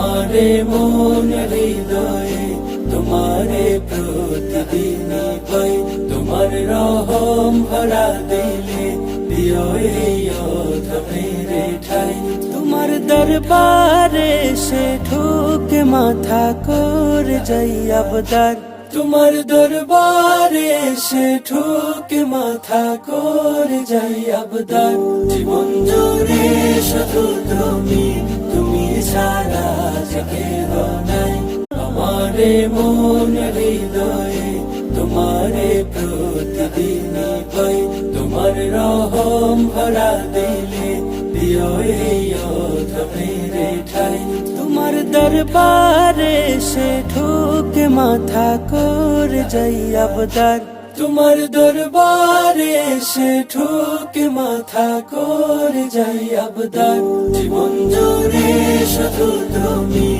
আমারে মন হৃদয়ে, তোমারে প্রতিদিন পাই। তোমার রহম ভরা দিলে ঠাই। তোমার দরবারে সে ঠুকে মাথা কর যাই আবদার। তোমার দরবারে সে ঠুকে মাথা কর যাই আবদার। জীবন জুড়ে শুধু তুমি তুমি যে কেহ আমারে মন হৃদয়ে তোমারে প্রতিদিন পাই তোমার রহম ভরা দিলে ঠাই তোমার দরবারে সে ঠুকে মাথা কর যাই আবদার। তোমার দরবারে সে ঠুকে মাথা কর যাই আবদার। জীবন শুধু তুমি